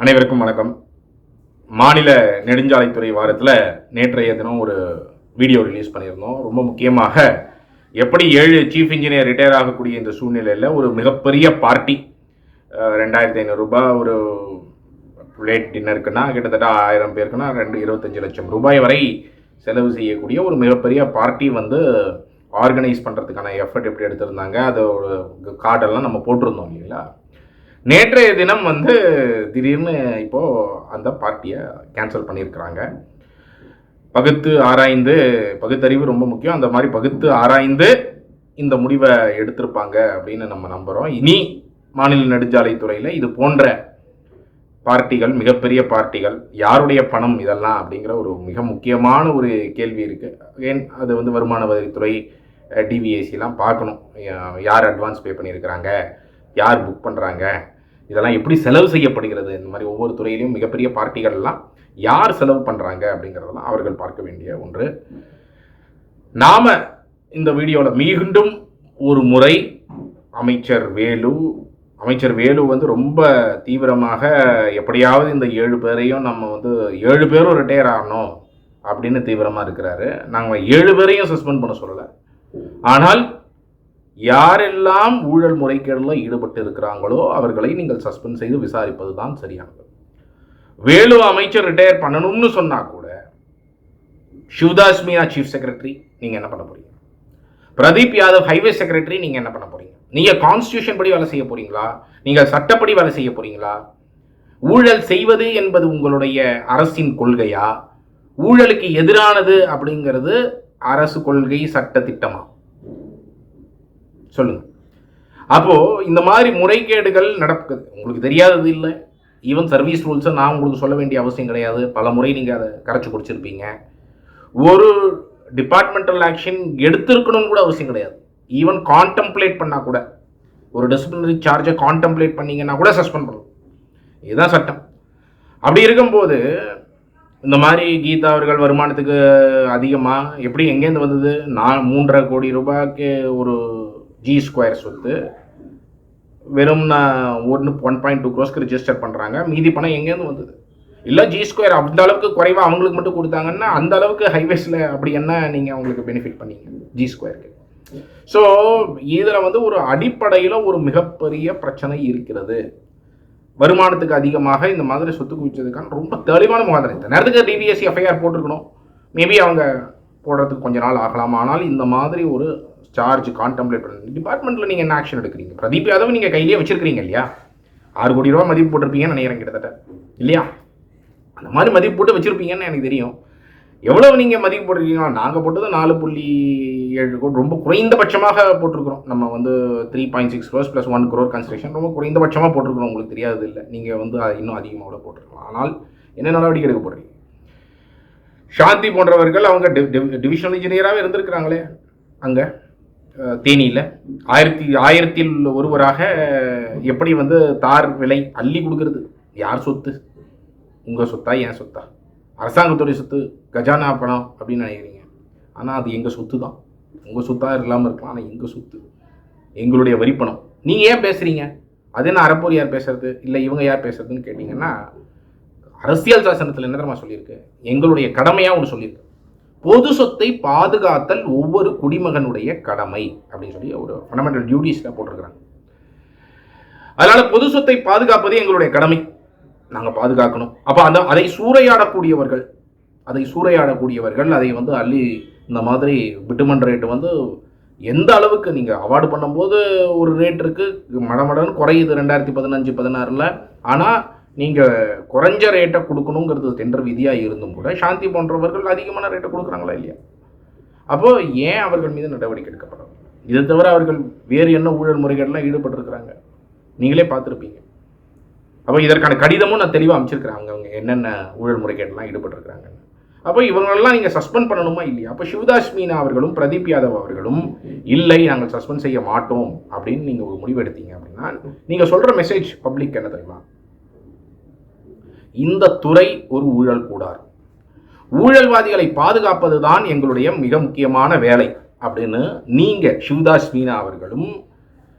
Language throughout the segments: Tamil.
அனைவருக்கும் வணக்கம். மாநில நெடுஞ்சாலைத்துறை வாரத்தில் நேற்றைய தினம் ஒரு வீடியோ ரிலீஸ் பண்ணியிருந்தோம். ரொம்ப முக்கியமாக எப்படி ஏழு சீஃப் இன்ஜினியர் ரிட்டையர் ஆகக்கூடிய இந்த சூழ்நிலையில் ஒரு மிகப்பெரிய பார்ட்டி ரெண்டாயிரத்தி ஐநூறுரூபா ஒரு பிளேட் டின்னருக்குன்னா கிட்டத்தட்ட ஆயிரம் பேருக்குன்னா ரெண்டு இருபத்தஞ்சு லட்சம் ரூபாய் வரை செலவு செய்யக்கூடிய ஒரு மிகப்பெரிய பார்ட்டி வந்து ஆர்கனைஸ் பண்ணுறதுக்கான எஃபர்ட் எப்படி எடுத்திருந்தாங்க அதோட கார்டெல்லாம் நம்ம போட்டிருந்தோம் இல்லைங்களா? நேற்றைய தினம் வந்து திடீர்னு இப்போது அந்த பார்ட்டியை கேன்சல் பண்ணியிருக்கிறாங்க. பகுத்து ஆராய்ந்து பகுத்தறிவு ரொம்ப முக்கியம். அந்த மாதிரி பகுத்து ஆராய்ந்து இந்த முடிவை எடுத்திருப்பாங்க அப்படின்னு நம்ம நம்புகிறோம் இனி மாநில நெடுஞ்சாலைத்துறையில் இது போன்ற பார்ட்டிகள் மிகப்பெரிய பார்ட்டிகள் யாருடைய பணம் இதெல்லாம் அப்படிங்கிற ஒரு மிக முக்கியமான ஒரு கேள்வி இருக்குது ஏன் அது வந்து வருமான வரித்துறை டிவிஏசிலாம் பார்க்கணும். யார் அட்வான்ஸ் பே பண்ணியிருக்கிறாங்க? யார் புக் பண்ணுறாங்க இதெல்லாம் எப்படி செலவு செய்யப்படுகிறது? இந்த மாதிரி ஒவ்வொரு துறையிலையும் மிகப்பெரிய பார்ட்டிகள்லாம் யார் செலவு பண்ணுறாங்க அப்படிங்கிறதெல்லாம் அவர்கள் பார்க்க வேண்டிய ஒன்று. நாம் இந்த வீடியோவில் மீண்டும் ஒரு முறை அமைச்சர் வேலு அமைச்சர் வேலு வந்து ரொம்ப தீவிரமாக எப்படியாவது இந்த ஏழு பேரையும் நம்ம வந்து ஏழு பேரும் ரிட்டையர் ஆகணும் அப்படின்னு தீவிரமாக இருக்கிறாரு. நாங்கள் ஏழு பேரையும் சஸ்பெண்ட் பண்ண சொல்லலை. ஆனால் யாரெல்லாம் ஊழல் முறைகேடில் ஈடுபட்டு இருக்கிறாங்களோ அவர்களை நீங்கள் சஸ்பெண்ட் செய்து விசாரிப்பது தான் சரியானது. வேலு அமைச்சர் ரிட்டையர் பண்ணணும்னு சொன்னால் கூட சிவதாஸ் மீனா சீஃப் செக்ரட்டரி நீங்கள் என்ன பண்ண போறீங்க? பிரதீப் யாதவ் ஹைவே செக்ரட்டரி நீங்கள் என்ன பண்ண போறீங்க? நீங்கள் கான்ஸ்டியூஷன் படி வேலை செய்ய போறீங்களா? நீங்கள் சட்டப்படி வேலை செய்ய போறீங்களா? ஊழல் செய்வது என்பது உங்களுடைய அரசின் கொள்கையா? ஊழலுக்கு எதிரானது அப்படிங்கிறது அரசு கொள்கை சட்ட திட்டமா? சொல்லுங்கள் அப்போது இந்த மாதிரி முறைகேடுகள் நடக்குது. உங்களுக்கு தெரியாதது இல்லை. ஈவன் சர்வீஸ் ரூல்ஸை நான் உங்களுக்கு சொல்ல வேண்டிய அவசியம் கிடையாது. பல முறை நீங்கள் அதை கரைச்சி குடிச்சிருப்பீங்க ஒரு டிபார்ட்மெண்டல் ஆக்ஷன் எடுத்திருக்கணும்னு கூட அவசியம் கிடையாது. ஈவன் கான்டம்ப்ளேட் பண்ணால் கூட. ஒரு டிசிப்ளினரி சார்ஜை கான்டம்ப்ளேட் பண்ணிங்கன்னா கூட சஸ்பெண்ட் பண்ணலாம். இதுதான் சட்டம். அப்படி இருக்கும்போது இந்த மாதிரி கீதா அவர்கள் வருமானத்துக்கு அதிகமாக எப்படி எங்கேருந்து வந்தது? நான் மூன்றரை கோடி ரூபாய்க்கு ஒரு ஜி ஸ்கொயர் சொத்து. வெறும் நான் ஒன்று ஒன் பாயிண்ட் டூ க்ரோஸ்க்கு ரிஜிஸ்டர் பண்ணுறாங்க மீதி பணம் எங்கேருந்து வந்தது? இல்லை ஜி ஸ்கொயர் அந்த அளவுக்கு குறைவாக அவங்களுக்கு மட்டும் கொடுத்தாங்கன்னா அந்த அளவுக்கு ஹைவேஸில் அப்படி என்ன நீங்கள் அவங்களுக்கு பெனிஃபிட் பண்ணீங்க? ஜி ஸ்கொயருக்கு ஸோ இதில் வந்து ஒரு அடிப்படையில் ஒரு மிகப்பெரிய பிரச்சனை இருக்கிறது. வருமானத்துக்கு அதிகமாக இந்த மாதிரி சொத்து குவிச்சதுக்கான ரொம்ப தெளிவான முகாந்திரம். இந்த நேரத்துக்கு டிபிஎஸ்சி எஃப்ஐஆர் போட்டிருக்கணும். மேபி அவங்க போடுறதுக்கு கொஞ்ச நாள் ஆகலாம். ஆனால் இந்த மாதிரி ஒரு சார்ஜ் கான்டம்ப்ளேட் பண்ணி டிபார்ட்மெண்ட்டில் நீங்கள் என்ன ஆக்ஷன் எடுக்கிறீங்க? பிரதீப் யாதவ் நீங்கள் கையிலேயே வச்சுருக்கீங்க இல்லையா? ஆறு கோடி ரூபா மதிப்பு போட்டிருப்பீங்கன்னு நினைக்கிறேன் கிட்டத்தட்ட. இல்லையா? அந்த மாதிரி மதிப்பு போட்டு வச்சுருப்பீங்கன்னு எனக்கு தெரியும். எவ்வளோ நீங்கள் மதிப்பு போட்டிருக்கீங்க நாங்கள் போட்டது நாலு புள்ளி ஏழு கோடி. ரொம்ப குறைந்தபட்சமாக போட்டிருக்கிறோம். நம்ம வந்து three point six crores plus one crore construction ரொம்ப குறைந்தபட்சமாக போட்டிருக்கிறோம். உங்களுக்கு தெரியாது இல்லை. நீங்கள் வந்து இன்னும் அதிகமாக கூட போட்டிருக்கலாம். ஆனால் என்ன நடவடிக்கை எடுக்க போடுறீங்க சாந்தி போன்றவர்கள் அவங்க டிவிஷனல் இன்ஜினியராகவே இருந்திருக்கிறாங்களே அங்கே. தேனியில். ஆயிரத்தி ஆயிரத்தில் ஒருவராக எப்படி வந்து தார் விலை அள்ளி கொடுக்கறது? யார் சொத்து? உங்கள் சொத்தா என் சொத்தா? அரசாங்கத்துடைய சொத்து கஜானா பணம் அப்படின்னு நினைக்கிறீங்க. ஆனால் அது எங்கள் சொத்து தான் உங்கள் சொத்தாக இல்லாமல் இருக்கலாம் ஆனால் எங்கள் சொத்து? எங்களுடைய வரிப்பணம் நீங்கள் ஏன் பேசுகிறீங்க அது என்ன அறப்போர் யார் பேசுறது? இல்லை இவங்க யார் பேசுறதுன்னு கேட்டிங்கன்னா அரசியல் சாசனத்தில் என்ன தெரியுமா சொல்லியிருக்கு? எங்களுடைய கடமையாக ஒன்று சொல்லியிருக்கு. பொது சொத்தை பாதுகாத்தல் ஒவ்வொரு குடிமகனுடைய கடமை அப்படின்னு சொல்லி ஒரு ஃபண்டமெண்டல் டியூட்டிஸில் போட்டிருக்கிறாங்க. அதனால் பொது சொத்தை பாதுகாப்பது எங்களுடைய கடமை. நாங்கள் பாதுகாக்கணும். அப்போ அந்த அதை சூறையாடக்கூடியவர்கள் அதை சூறையாடக்கூடியவர்கள் அதை வந்து அள்ளி இந்த மாதிரி பிட்டுமன் ரேட்டு வந்து எந்த அளவுக்கு நீங்கள் அவார்டு பண்ணும்போது ஒரு ரேட் இருக்குது மடமடன்னு குறையுது ரெண்டாயிரத்தி பதினஞ்சு பதினாறில். ஆனால் நீங்கள் குறைஞ்ச ரேட்டை கொடுக்கணுங்கிறது டெண்டர் விதியாக இருந்தும் கூட சாந்தி போன்றவர்கள் அதிகமான ரேட்டை கொடுக்குறாங்களா இல்லையா? அப்போது ஏன் அவர்கள் மீது நடவடிக்கை எடுக்கப்படும்? இதை தவிர அவர்கள் வேறு என்ன ஊழல் முறைகள்லாம் ஈடுபட்டிருக்கிறாங்க? நீங்களே பார்த்துருப்பீங்க. அப்போ இதற்கான கடிதமும் நான் தெளிவாக அமைச்சிருக்கிறேன் அவங்க அவங்க என்னென்ன ஊழல் முறைகேடெல்லாம் ஈடுபட்டிருக்கிறாங்க அப்போ இவங்களெல்லாம் நீங்கள் சஸ்பெண்ட் பண்ணணுமா இல்லையா? அப்போ சிவதாஸ் மீனா அவர்களும் பிரதீப் யாதவ் அவர்களும் இல்லை நாங்கள் சஸ்பெண்ட் செய்ய மாட்டோம் அப்படின்னு நீங்கள் ஒரு முடிவு எடுத்தீங்க அப்படின்னா நீங்கள் சொல்கிற மெசேஜ் பப்ளிக் என்ன தெரியுமா? இந்த துறை ஒரு ஊழல் கூடார் ஊழல்வாதிகளை பாதுகாப்பது தான் எங்களுடைய மிக முக்கியமான வேலை அப்படின்னு நீங்கள் சிவதாஸ் மீனா அவர்களும்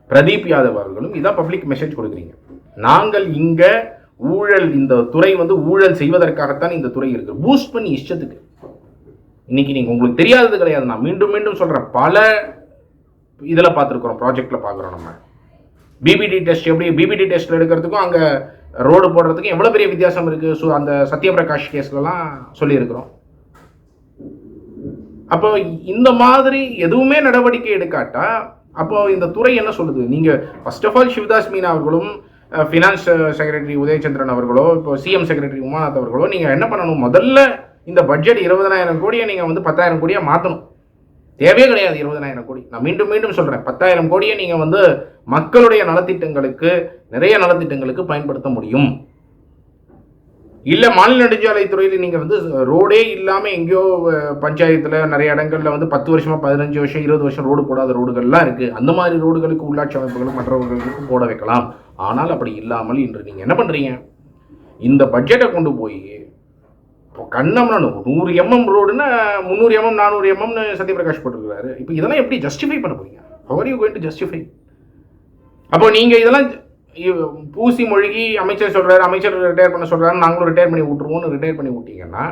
பிரதீப் யாதவ் அவர்களும் இதான் பப்ளிக் மெசேஜ் கொடுக்குறீங்க. நாங்கள் இங்கே ஊழல் இந்த துறை வந்து ஊழல் செய்வதற்காகத்தான் இந்த துறை இருக்குது. பூஸ்ட் பண்ணி இஷ்டத்துக்கு. இன்னைக்கு நீங்கள் உங்களுக்கு தெரியாதது கிடையாது. நான் மீண்டும் மீண்டும் சொல்கிற பல இதில் பார்த்துருக்குறோம் ப்ராஜெக்டில் பார்க்குறோம் நம்ம. பிபிடி டெஸ்ட் எப்படி? பிபிடி டெஸ்ட் எடுக்கிறதுக்கும் அங்கே ரோடு போடுறதுக்கும் எவ்வளோ பெரிய வித்தியாசம் இருக்குது ஸோ அந்த சத்யபிரகாஷ் கேஸ்லலாம் சொல்லியிருக்கிறோம். அப்போ இந்த மாதிரி எதுவுமே நடவடிக்கை எடுக்காட்டா அப்போ இந்த துறை என்ன சொல்லுது? நீங்கள் first of all Sivadas Meena அவர்களும் ஃபினான்ஸ் செக்ரட்டரி உதயச்சந்திரன் அவர்களோ இப்போ சிஎம் செக்ரட்டரி உமாநாத் அவர்களோ நீங்கள் என்ன பண்ணணும்? முதல்ல இந்த பட்ஜெட் இருபதனாயிரம் கோடியை நீங்கள் வந்து பத்தாயிரம் கோடியாக மாற்றணும் தேவையே கிடையாது இருபதனாயிரம் கோடி. நான் மீண்டும் மீண்டும் சொல்கிறேன் பத்தாயிரம் கோடியை நீங்கள் வந்து மக்களுடைய நலத்திட்டங்களுக்கு நிறைய நலத்திட்டங்களுக்கு பயன்படுத்த முடியும். இல்லை மாநில நெடுஞ்சாலைத்துறையில் நீங்கள் வந்து ரோடே இல்லாமல் எங்கேயோ பஞ்சாயத்தில் நிறைய இடங்களில் வந்து பத்து வருஷமாக பதினஞ்சு வருஷம் இருபது வருஷம் ரோடு போடாத ரோடுகள்லாம் இருக்குது அந்த மாதிரி ரோடுகளுக்கு உள்ளாட்சி அமைப்புகளும் மற்றவர்களுக்கும் போட வைக்கலாம். ஆனால் அப்படி இல்லாமல் இன்று நீங்கள் என்ன பண்ணுறீங்க இந்த பட்ஜெட்டை கொண்டு போய் இப்போ கண்ணம்னு நூறு எம்எம் ரோடுன்னா முந்நூறு எம்எம் நானூறு எம்எம்னு சத்யபிரகாஷ் போட்டிருக்காரு இப்போ இதெல்லாம் எப்படி ஜஸ்டிஃபை பண்ண போறீங்க? How are you going to justify அப்போ நீங்கள் இதெல்லாம் பூசி மொழிகி அமைச்சர் சொல்கிறாரு அமைச்சர் ரிட்டையர் பண்ண சொல்கிறாரு நாங்களும் ரிட்டையர் பண்ணி விட்டுருவோம்னு ரிட்டையர் பண்ணி விட்டீங்கன்னா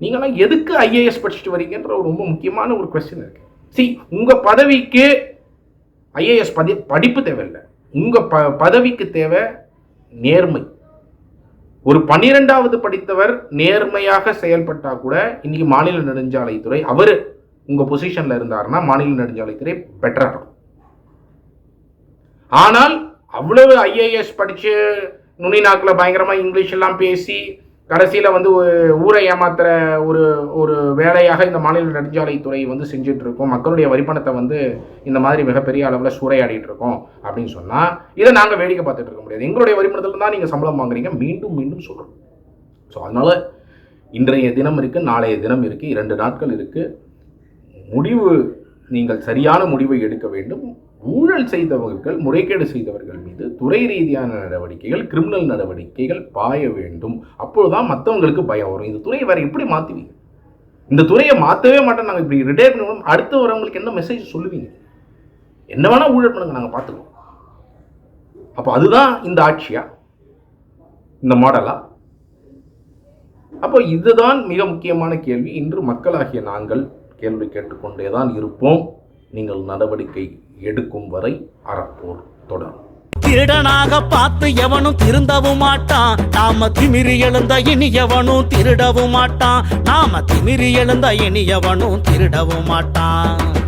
நீங்களாம் எதுக்கு ஐஏஎஸ் படிச்சுட்டு வரீங்கன்ற ஒரு ரொம்ப முக்கியமான ஒரு கொஸ்டின் இருக்கு. சி உங்கள் பதவிக்கு ஐஏஎஸ் பதி படிப்பு தேவையில்லை. உங்கள் ப பதவிக்கு தேவை நேர்மை. ஒரு பன்னிரெண்டாவது படித்தவர் நேர்மையாக செயல்பட்டால் கூட இன்னைக்கு மாநில நெடுஞ்சாலைத்துறை அவர் உங்கள் பொசிஷனில் இருந்தாருன்னா மாநில நெடுஞ்சாலைத்துறை பெட்டரா இருக்கும். ஆனால் அவ்வளவு ஐஏஎஸ் படிச்சு நுனி நாக்கில் பயங்கரமாக இங்கிலீஷ் எல்லாம் பேசி கடைசியில் வந்து ஊரை ஏமாத்துற ஒரு ஒரு வேலையாக இந்த மாநில நெடுஞ்சாலைத்துறை வந்து செஞ்சுட்டு இருக்கோம் மக்களுடைய வரிப்பணத்தை வந்து இந்த மாதிரி மிகப்பெரிய அளவில் சூறையாடிட்டு இருக்கோம் அப்படின்னு சொன்னால் இதை நாங்கள் வேடிக்கை பார்த்துட்டு இருக்க முடியாது. எங்களுடைய வரிப்பணத்தில் தான் நீங்கள் சம்பளம் வாங்குறீங்க. மீண்டும் மீண்டும் சொல்கிறோம் ஸோ அதனால் இன்றைய தினம் இருக்குது நாளைய தினம் இருக்குது இரண்டு நாட்கள் இருக்குது முடிவு நீங்கள் சரியான முடிவை எடுக்க வேண்டும். ஊழல் செய்தவர்கள் முறைகேடு செய்தவர்கள் மீது துறை ரீதியான நடவடிக்கைகள் கிரிமினல் நடவடிக்கைகள் பாய வேண்டும். அப்பொழுதுதான் மற்றவங்களுக்கு பயம் வரும். இந்த துறையை வேற எப்படி மாற்றுவீங்க இந்த துறையை மாற்றவே மாட்டோம் நாங்கள் இப்படி ரிட்டையர் பண்ணுவோம் அடுத்து வரவங்களுக்கு என்ன மெசேஜ் சொல்லுவீங்க? என்ன வேணால் ஊழல் பண்ணுங்க நாங்கள் பார்த்துக்குவோம் அப்போ அதுதான் இந்த ஆட்சியா? இந்த மாடலா? அப்போ இதுதான் மிக முக்கியமான கேள்வி. இன்று மக்களாகிய நாங்கள் கேள்வி கேட்டுக்கொண்டே தான் இருப்போம். நீங்கள் நடவடிக்கை எடுக்கும் வரை அறப்போர் தொடரும். திருடனாக பார்த்து எவனும் திருந்தவும் மாட்டான். நாம திமிரி எழுந்த இனி எவனும் திருடவும் மாட்டான். நாம திமிரி எழுந்த இனி எவனும் திருடவும் மாட்டான்.